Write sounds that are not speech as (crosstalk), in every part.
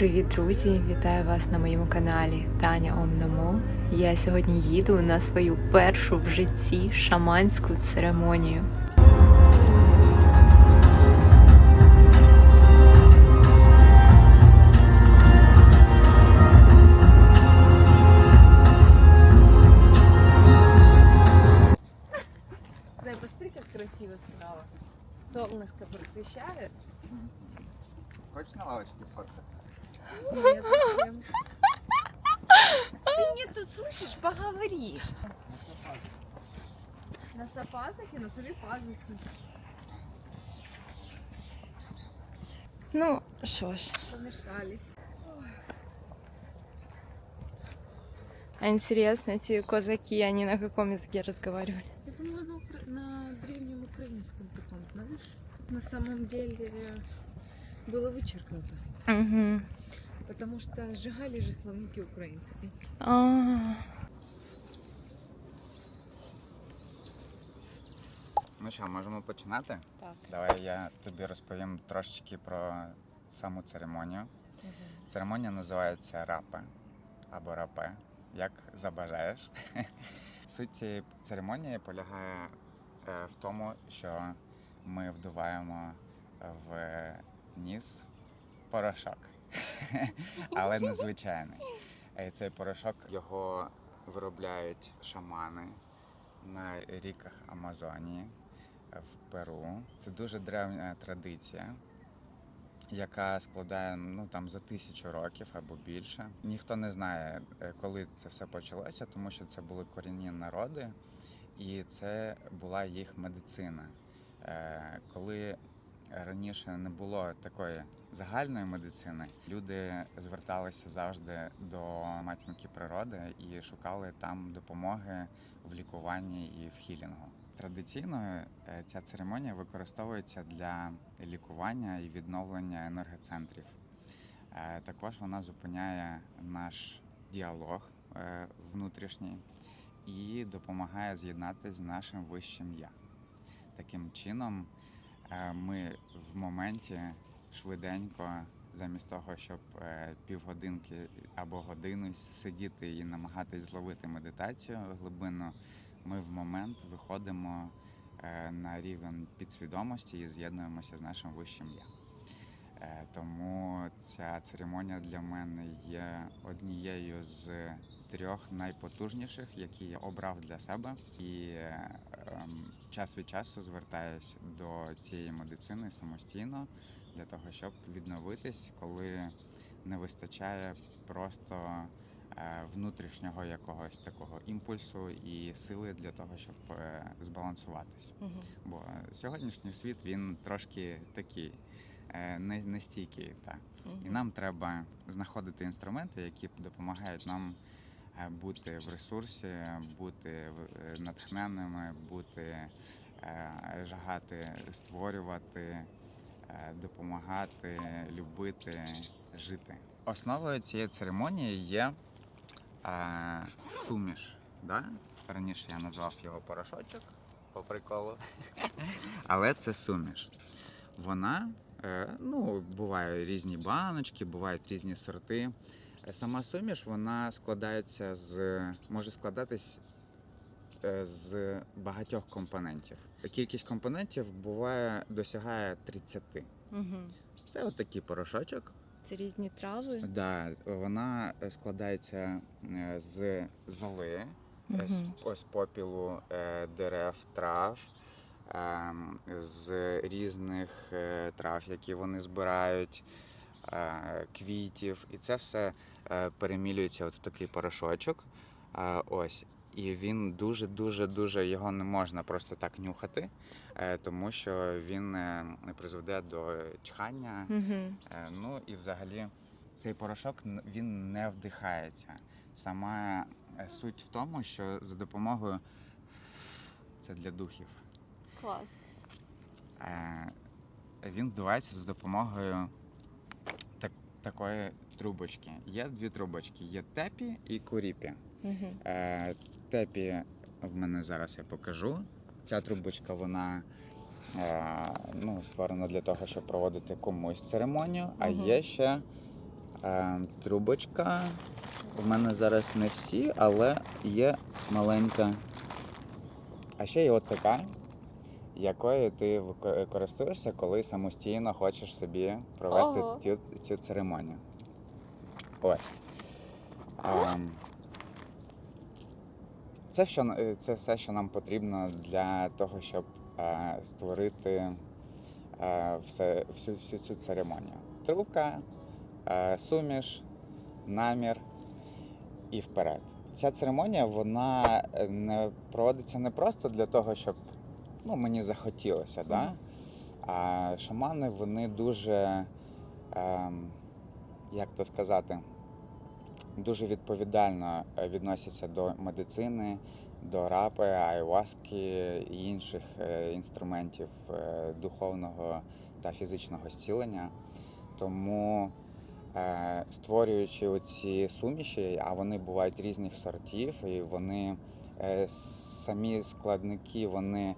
Привіт, друзі! Вітаю вас на моєму каналі Таня Омнамо. Я сьогодні їду на свою першу в житті шаманську церемонію. А интересно, эти казаки, они на каком языке разговаривали? Я думала, на, укра- на древнем украинском таком, знаешь? На самом деле было вычеркнуто. Угу. Потому что сжигали же словники украинские. А, Ну що, можемо починати? Так. Давай я тобі розповім трошечки про саму церемонію. Церемонія називається рапе або рапе, Як забажаєш. (laughs) Суть цієї церемонії полягає е, в тому, що ми вдуваємо в ніс порошок, (laughs) але незвичайний. Цей порошок його виробляють шамани на ріках Амазонії в Перу. Це дуже древня традиція, яка складає ну там за тисячу років або більше. Ніхто не знає, е, коли це все почалося, тому що це були корінні народи, і це була їх медицина. Е, Коли раніше не було такої загальної медицини, люди зверталися завжди до матінки природи і шукали там допомоги в лікуванні і в хілінгу. Традиційно е, ця церемонія використовується для лікування і відновлення енергоцентрів. Е, Також вона зупиняє наш діалог е, внутрішній і допомагає з'єднатися з нашим вищим я. Таким чином, ми в моменті швиденько, замість того, щоб півгодинки або годину сидіти і намагатись зловити медитацію глибинну, ми в момент виходимо е, на рівень підсвідомості і з'єднуємося з нашим вищим я. Е, Тому ця церемонія для мене є однією з трьох найпотужніших, які я обрав для себе, і е, час від часу звертаюсь до цієї медицини самостійно для того, щоб відновитись, коли не вистачає просто внутрішнього якогось такого імпульсу і сили для того, щоб е, збалансуватись. угу. Бо сьогоднішній світ він трошки такий е, не, нестійкий. Та. І нам треба знаходити інструменти, які допомагають нам е, бути в ресурсі, бути в- е, натхненними, бути е, жагати, створювати, е, допомагати, любити, жити. Основою цієї церемонії є е, суміш. Да? Раніше я назвав його порошочок по приколу. (laughs) Але це суміш. Вона, е, ну, бувають різні баночки, бувають різні сорти. Е, Сама суміш вона складається з може складатись е, з багатьох компонентів. Кількість компонентів буває досягає 30. Угу. Це от такий порошочок. Це різні трави. Да, вона е, складається е, з золи, Мгм. з, з попілу дерев, трав, ем, з різних трав, які вони збирають, квітів. І це все перемілюється от в такий порошочок. Ось. І він дуже, дуже, дуже його не можна просто так нюхати, тому що він е, призведе до чхання. Угу. Е, Ну і взагалі цей порошок він не вдихається. Сама е, суть в тому, що за допомогою це для духів. Клас. Е, Він вдувається за допомогою так, такої трубочки. Є дві трубочки: є тепі і куріпі. Угу. Е, Тепі в мене зараз я покажу. Ця трубочка, вона е, ну, створена для того, щоб проводити комусь церемонію, а Мгм. є ще Е, трубочка. У мене зараз не всі, але є маленька. А ще є от така, якою ти користуєшся, коли самостійно хочеш собі провести Ого. цю, цю церемонію. Ось. Ем, це, що, е, це все, що нам потрібно для того, щоб е, створити е, все, всю, всю цю церемонію. Трубка, е, суміш, намір і вперед. Ця церемонія вона е, не проводиться не просто для того, щоб ну, мені захотілося. Да? А шамани вони дуже, ем, як то сказати, дуже відповідально е, відносяться до медицини, до рапи, айваски і інших е, інструментів е, духовного та фізичного зцілення. Тому, створюючи оці суміші, а вони бувають різних сортів, і вони самі складники вони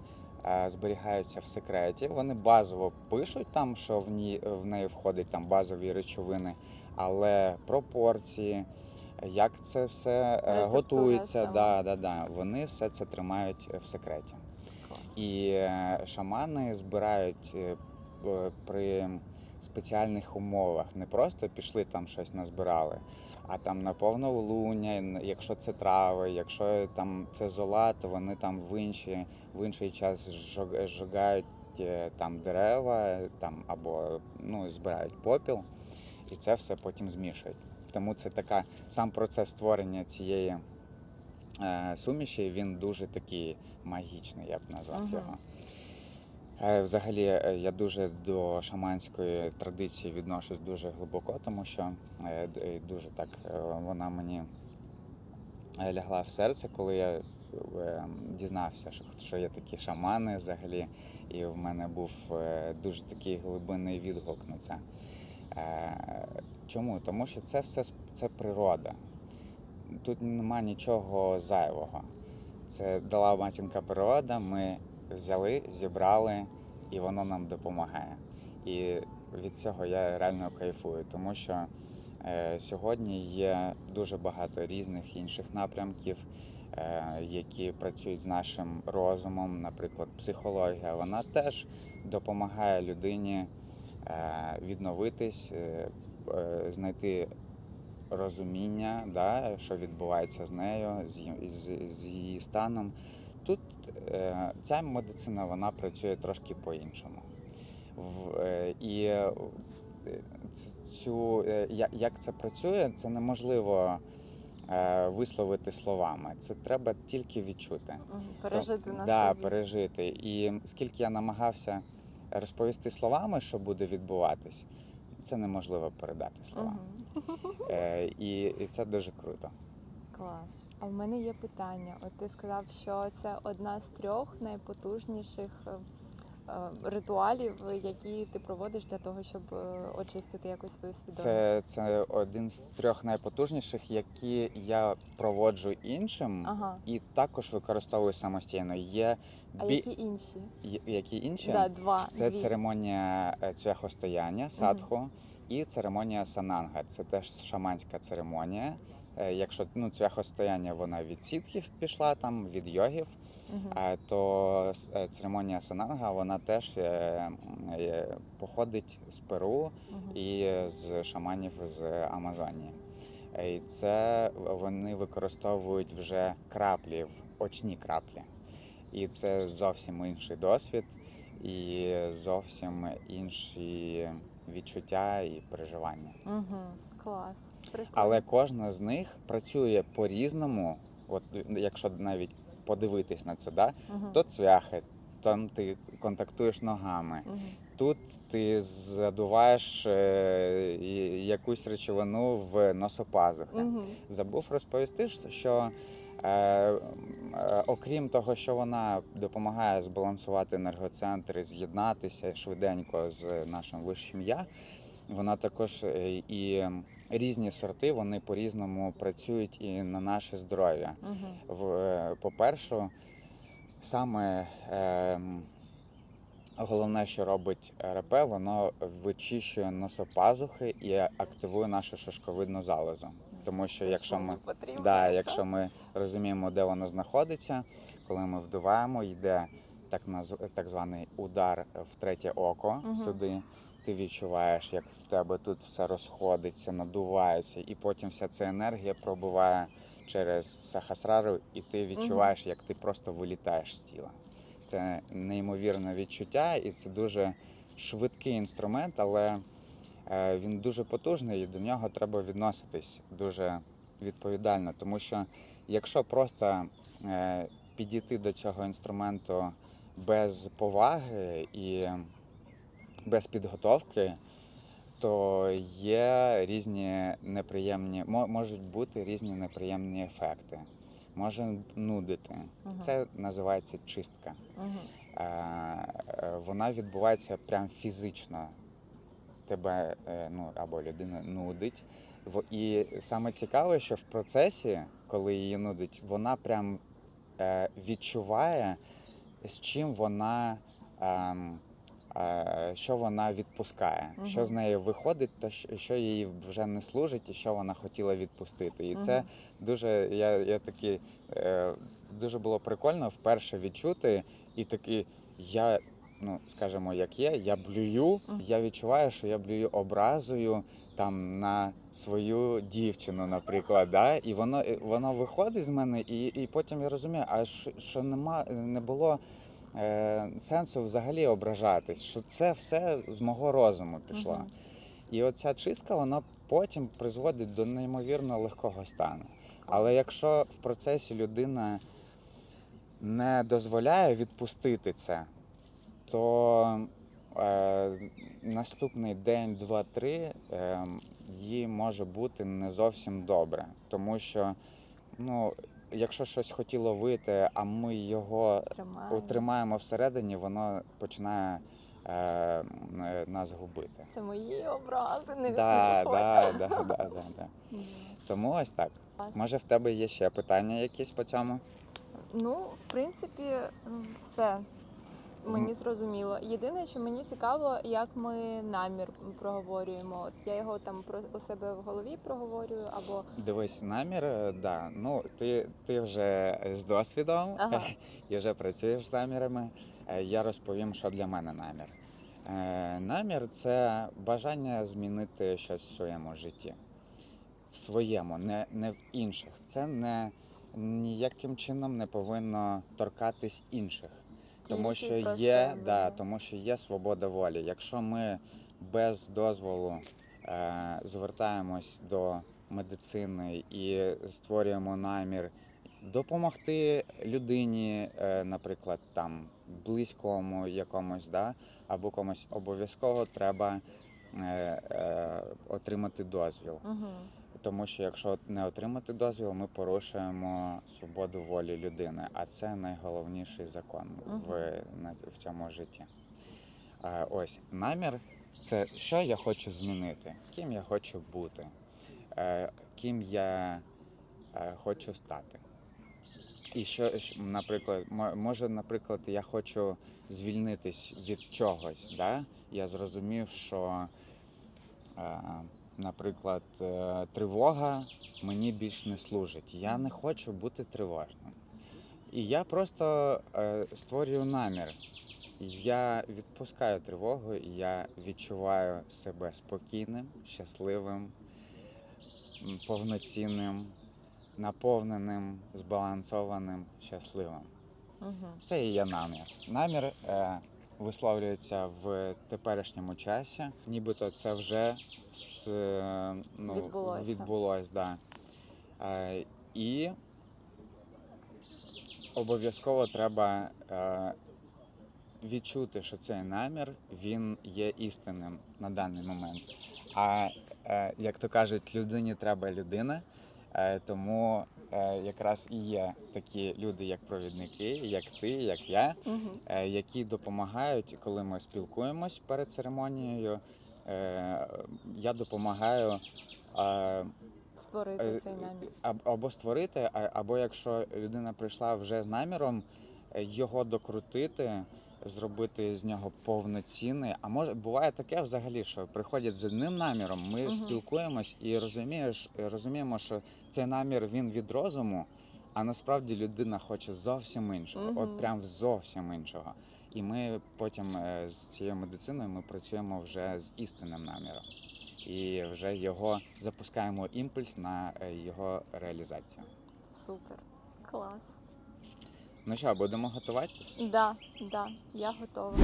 зберігаються в секреті. Вони базово пишуть там, що в ній в неї входить там базові речовини, але пропорції. Як це все е, Рецептура готується, да, да, да. вони все це тримають е, в секреті. І е, шамани збирають при спеціальних умовах. Не просто пішли там щось назбирали, а там на повнолуння, н- якщо це трави, якщо там це зола, то вони там в інші, в інший час е, там дерева, там або ну, збирають попіл, і це все потім змішують. Тому це така сам процес створення цієї е, суміші, він дуже такий магічний, я б назвав Ага. його. Е, Взагалі, е, я дуже до шаманської традиції відношусь дуже глибоко, тому що е, дуже так е, вона мені лягла в серце, коли я е, дізнався, що, що є такі шамани взагалі, і в мене був е, дуже такий глибинний відгук на це. Е, Чому? Тому що це все це природа. Тут нема нічого зайвого. Це дала матінка природа, ми взяли, зібрали, і воно нам допомагає. І від цього я реально кайфую, тому що е, сьогодні є дуже багато різних інших напрямків, е, які працюють з нашим розумом, наприклад, психологія. Вона теж допомагає людині відновитись, е, е, знайти розуміння, да, що відбувається з нею, з, її- з, з її станом. Тут е, ця медицина вона працює трошки по-іншому. Е, і е, цю, е, як це працює, це неможливо е, висловити словами. Це треба тільки відчути. Пережити То- на да, собі. пережити. І скільки я намагався розповісти словами, що буде відбуватись, це неможливо передати словами. Е, і, і це дуже круто. Клас. А в мене є питання. От ти сказав, що це одна з трьох найпотужніших е, ритуалів, які ти проводиш для того, щоб е, очистити якось свою свідомість. Це, це один з трьох найпотужніших, які я проводжу іншим Ага. і також використовую самостійно. Є А бі... які інші? є- які інші? Да, два. Це дві. церемонія е, цвяхостояння, садху, і церемонія сананга. Це теж шаманська церемонія. Е, Якщо ну, цвяхостояння вона від сітхів пішла, там від йогів, а то е, церемонія сананга вона теж е, походить з Перу Мгм. і з шаманів з Амазонії. І це вони використовують вже краплі, очні краплі. І це зовсім інший досвід, і зовсім інші відчуття і переживання. Мгм. Клас. Але кожна з них працює по-різному. От якщо навіть подивитись на це, да? Мгм. то цвяхи, там ти контактуєш ногами. Мгм. Тут ти задуваєш е, якусь речовину в носопазухи. Мгм. Забув розповісти, що е, е, окрім того, що вона допомагає збалансувати енергоцентри, з'єднатися швиденько з нашим вищим я, вона також е, і різні сорти вони по-різному працюють і на наше здоров'я. Е, по-перше, саме е, Головне, що робить РП, воно вичищує носопазухи і активує нашу шишковидну залозу. Тому що якщо ми Да, якщо ми розуміємо, де воно знаходиться, коли ми вдуваємо, йде так наз- так званий удар в третє око Мгм. сюди. Ти відчуваєш, як в тебе тут все розходиться, надувається, і потім вся ця енергія пробуває через сахасрару, і ти відчуваєш, як ти просто вилітаєш з тіла. Це неймовірне відчуття, і це дуже швидкий інструмент, але е, він дуже потужний, і до нього треба відноситись дуже відповідально. Тому що якщо просто е, підійти до цього інструменту без поваги і без підготовки, то є різні неприємні, мо- можуть бути різні неприємні ефекти. Може нудити. Мгм. Це називається чистка. Е, е, Вона відбувається прям фізично. Тебе е, ну, або людина нудить. І саме цікаве, що в процесі, коли її нудить, вона прям е, відчуває, з чим вона. Е, Що вона відпускає, Мгм. що з неї виходить, то що їй вже не служить, і що вона хотіла відпустити. І це дуже я, я такий, е, це дуже було прикольно вперше відчути, і такий я, ну скажімо, як є, я блюю. Я відчуваю, що я блюю образою там на свою дівчину, наприклад, да? і воно воно виходить з мене, і, і потім я розумію, а що, що нема не було. Е, сенсу взагалі ображатись, що це все з мого розуму пішло. Мгм. І оця чистка вона потім призводить до неймовірно легкого стану. Але якщо в процесі людина не дозволяє відпустити це, то е, наступний день, два, три е, їй може бути не зовсім добре. Тому що, ну, якщо щось хотіло вийти, а ми його Тримаємо. тримаємо всередині, воно починає е, нас губити. Це мої образи, не Да, да, да, да, да, да. Тому ось так. Може, в тебе є ще питання якісь по цьому? Ну, в принципі, все. Мені зрозуміло. Єдине, що мені цікаво, як ми намір проговорюємо. От я його там про у себе в голові проговорюю, або Дивись, намір, е, да. Ну, ти, ти вже з досвідом Ага. (laughs) і вже працюєш з намірами. Е, Я розповім, що для мене намір. Е, Намір це бажання змінити щось в своєму житті. В своєму, не, не в інших. Це не ніяким чином не повинно торкатись інших. Тому що є, да, тому що є свобода волі. Якщо ми без дозволу е, звертаємось до медицини і створюємо намір допомогти людині, е, наприклад, там близькому якомусь, да, або комусь обов'язково треба е, е, отримати дозвіл. угу. Тому що якщо не отримати дозвіл, ми порушуємо свободу волі людини, а це найголовніший закон в, в цьому житті. Ось намір це що я хочу змінити, ким я хочу бути, е, ким я е, хочу стати. І що, наприклад, може, наприклад, я хочу звільнитись від чогось. Да? Я зрозумів, що, е, наприклад, е, тривога мені більш не служить. Я не хочу бути тривожним. І я просто е, створюю намір. Я відпускаю тривогу, і я відчуваю себе спокійним, щасливим, повноцінним, наповненим, збалансованим, щасливим. Угу. Це і є намір. Намір е, висловлюється в теперішньому часі, нібито це вже з, ну, Відбулося. відбулось, да. Е, і обов'язково треба е, відчути, що цей намір він є істинним на даний момент. А е, як то кажуть, людині треба людина. Е, тому якраз і є такі люди, як провідники, як ти, як я, Угу. е, які допомагають, коли ми спілкуємось перед церемонією. Е, я допомагаю е, Створити Е, цей намір. або створити, або якщо людина прийшла вже з наміром, е, його докрутити, зробити з нього повноцінний. А може буває таке взагалі, що приходять з одним наміром, ми Мгм. спілкуємось і розумієш, розуміємо, що цей намір він від розуму, а насправді людина хоче зовсім іншого, Мгм. от прям зовсім іншого. І ми потім е, з цією медициною ми працюємо вже з істинним наміром. І вже його запускаємо імпульс на е, його реалізацію. Супер. Клас. Ну що, будемо готуватись? Да, да, я готова.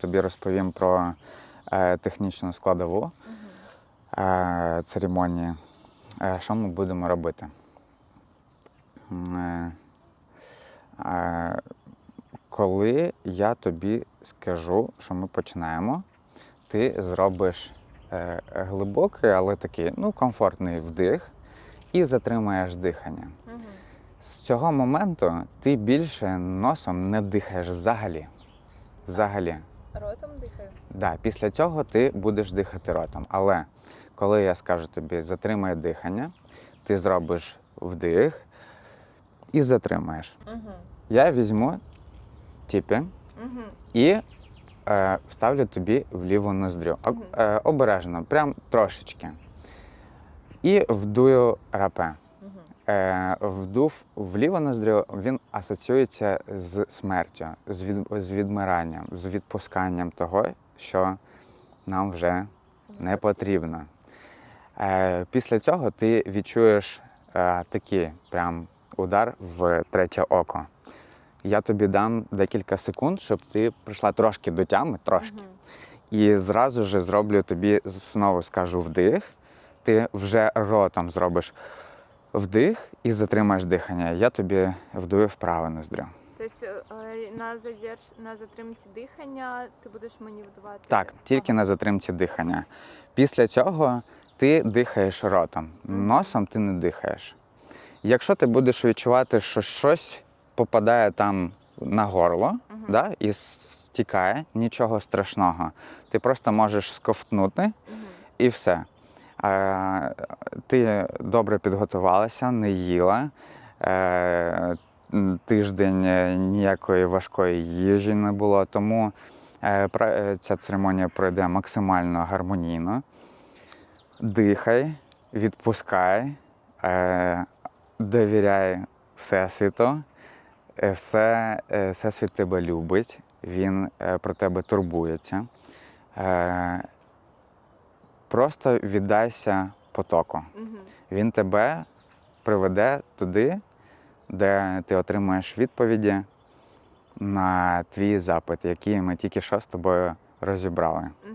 Тобі розповім про е, технічну складову е, церемонії. Е, що ми будемо робити? Коли я тобі скажу, що ми починаємо, ти зробиш глибокий, але такий ну, комфортний вдих і затримаєш дихання. Угу. З цього моменту ти більше носом не дихаєш взагалі. Взагалі. Ротом дихаю. Да, після цього ти будеш дихати ротом. Але коли я скажу тобі затримай дихання, ти зробиш вдих і затримаєш. Угу. Я візьму тіпі Угу. і е, вставлю тобі в ліву ноздрю. Мгм. е, обережно, прям трошечки. І вдую рапе. Угу. Е, вдув в ліву ноздрю, він асоціюється з смертю, з, від, з відмиранням, з відпусканням того, що нам вже не потрібно. Е, після цього ти відчуєш е, такий прям удар в третє око. Я тобі дам декілька секунд, щоб ти прийшла трошки до тями, трошки. І зразу ж зроблю тобі знову скажу вдих. Ти вже ротом зробиш вдих і затримаєш дихання. Я тобі вдую в праву ноздрю. Тобто е, на задерж... на затримці дихання ти будеш мені вдавати? Так, тільки на затримці дихання. Після цього ти дихаєш ротом. Носом ти не дихаєш. Якщо ти будеш відчувати, що щось попадає там на горло Мгм. да, і стікає, нічого страшного. Ти просто можеш сковтнути Угу. і все. Е, Ти добре підготувалася, не їла. Е, Тиждень е, ніякої важкої їжі не було, тому ця церемонія пройде максимально гармонійно. Дихай, відпускай, довіряй Всесвіту. Все, Всесвіт тебе любить, він про тебе турбується. Просто віддайся потоку. Угу. Він тебе приведе туди, де ти отримаєш відповіді на твій запит, який ми тільки що з тобою розібрали. Угу.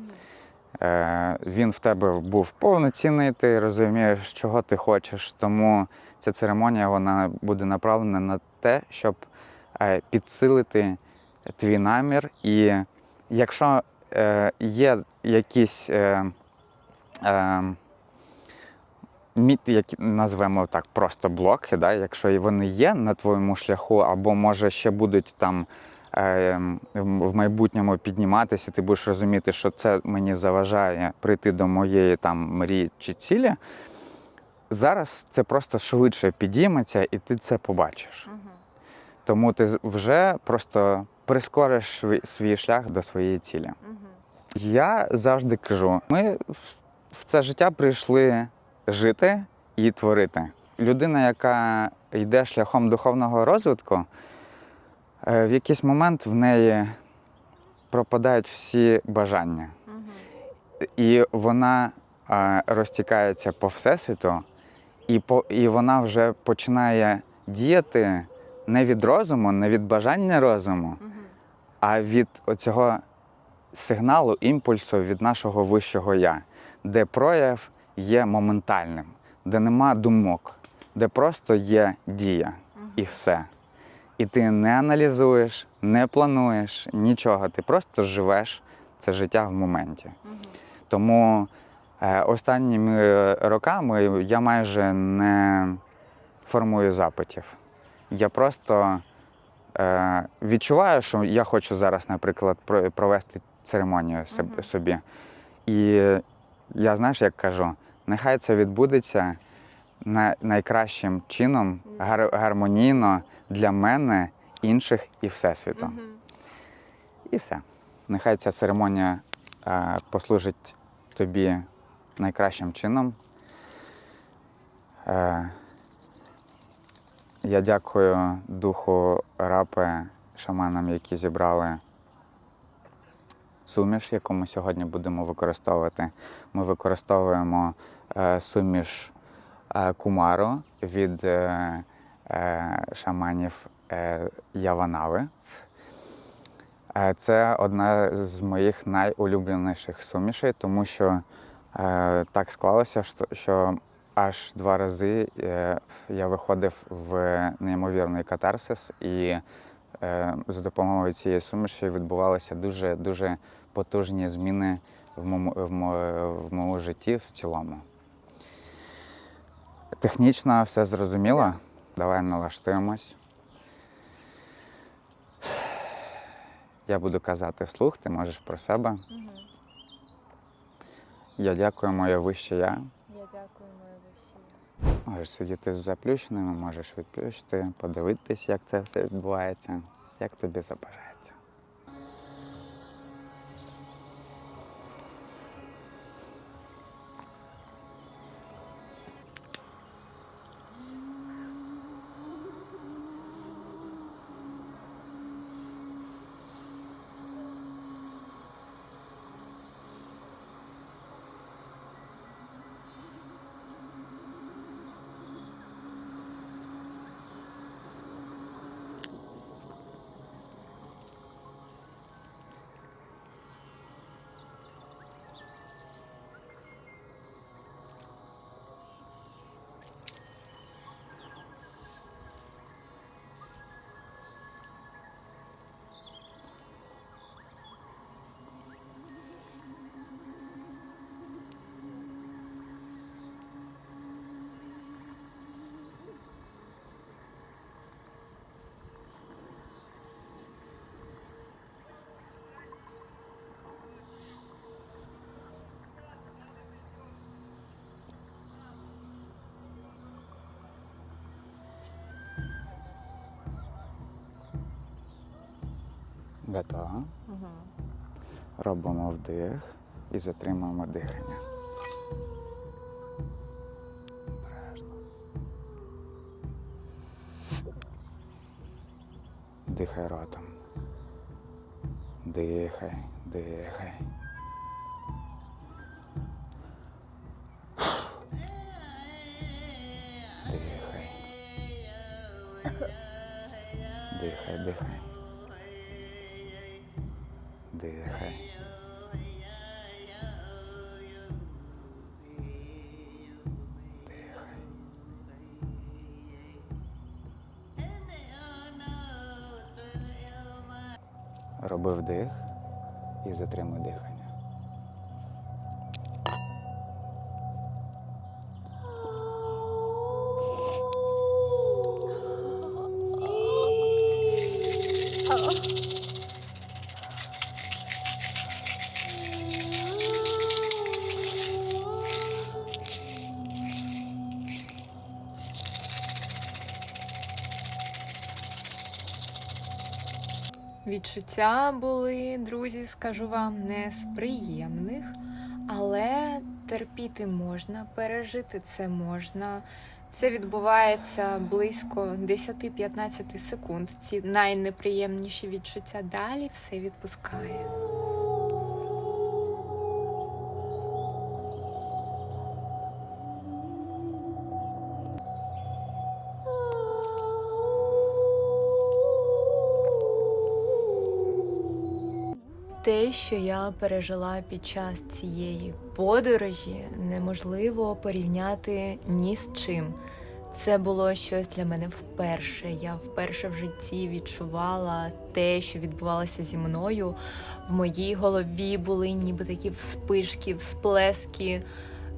Е, він в тебе був повноцінний, ти розумієш, чого ти хочеш. Тому ця церемонія вона буде направлена на те, щоб е, підсилити твій намір. І якщо е, є якісь які назвемо так просто блоки, да, якщо вони є на твоєму шляху, або може ще будуть там е, в майбутньому підніматися, ти будеш розуміти, що це мені заважає прийти до моєї там мрії чи цілі. Зараз це просто швидше підійметься, і ти це побачиш. Угу. Тому ти вже просто прискориш свій- свій шлях до своєї цілі. Угу. Я завжди кажу: ми в- це життя прийшли жити і творити. Людина, яка йде шляхом духовного розвитку, е, в якийсь момент в неї пропадають всі бажання. І вона е, розтікається по всесвіту, і, по, і вона вже починає діяти не від розуму, не від бажання розуму, а від оцього сигналу, імпульсу від нашого вищого я, де прояв є моментальним, де нема думок, де просто є дія і все. І ти не аналізуєш, не плануєш нічого. Ти просто живеш це життя в моменті. Тому е, останніми е, роками я майже не формую запитів. Я просто е, відчуваю, що я хочу зараз, наприклад, провести церемонію собі. І я, знаєш, як кажу, нехай це відбудеться найкращим чином, гар- гармонійно для мене, інших і Всесвіту. І все. Нехай ця церемонія е, послужить тобі найкращим чином. Е, я дякую духу рапи, шаманам, які зібрали суміш, яку ми сьогодні будемо використовувати. Ми використовуємо е, суміш е, кумару від е, шаманів Яванави. Це одна з моїх найулюбленіших сумішей, тому що так склалося, що- аж два рази я виходив в неймовірний катарсис, і за допомогою цієї суміші відбувалися дуже дуже потужні зміни в моєму, в мо- в моєму житті в цілому. Технічно все зрозуміло. Давай налаштуємось. Я буду казати вслух, ти можеш про себе. Я дякую моє вище я. Я дякую, моє вище. Можеш сидіти з заплющеними, можеш відплющити, подивитись, як це все відбувається, як тобі забажається. Готово. Угу. Робимо вдих і затримуємо дихання. Дихай ротом. Дихай. Дихай. Відчуття були, друзі, скажу вам, не з приємних, Але терпіти можна, пережити це можна. Це відбувається близько 10-15 секунд. Ці найнеприємніші відчуття далі все відпускає. Що я пережила під час цієї подорожі, неможливо порівняти ні з чим. Це було щось для мене вперше. Я вперше в житті відчувала те, що відбувалося зі мною. В моїй голові були ніби такі вспишки, всплески.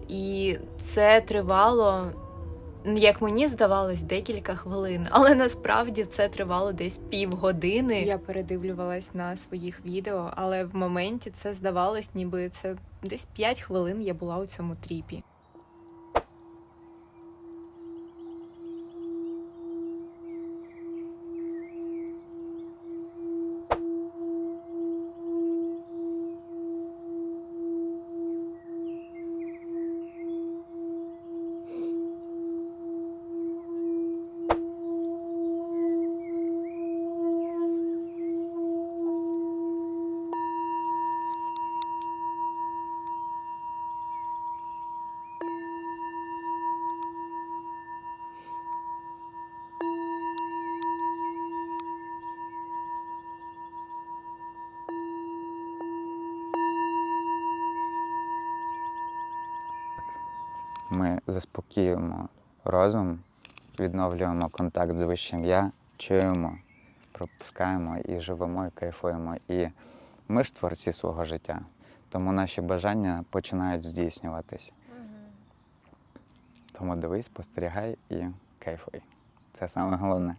І це тривало, як мені здавалось, декілька хвилин, але насправді це тривало десь півгодини. Я передивлювалась на своїх відео, але в моменті це здавалось, ніби це десь 5 хвилин я була у цьому тріпі. Ми заспокоюємо розум, відновлюємо контакт з вищим я, чуємо, пропускаємо і живемо, і кайфуємо. І ми ж творці свого життя, тому наші бажання починають здійснюватись. Тому дивись, спостерігай і кайфуй. Це саме головне.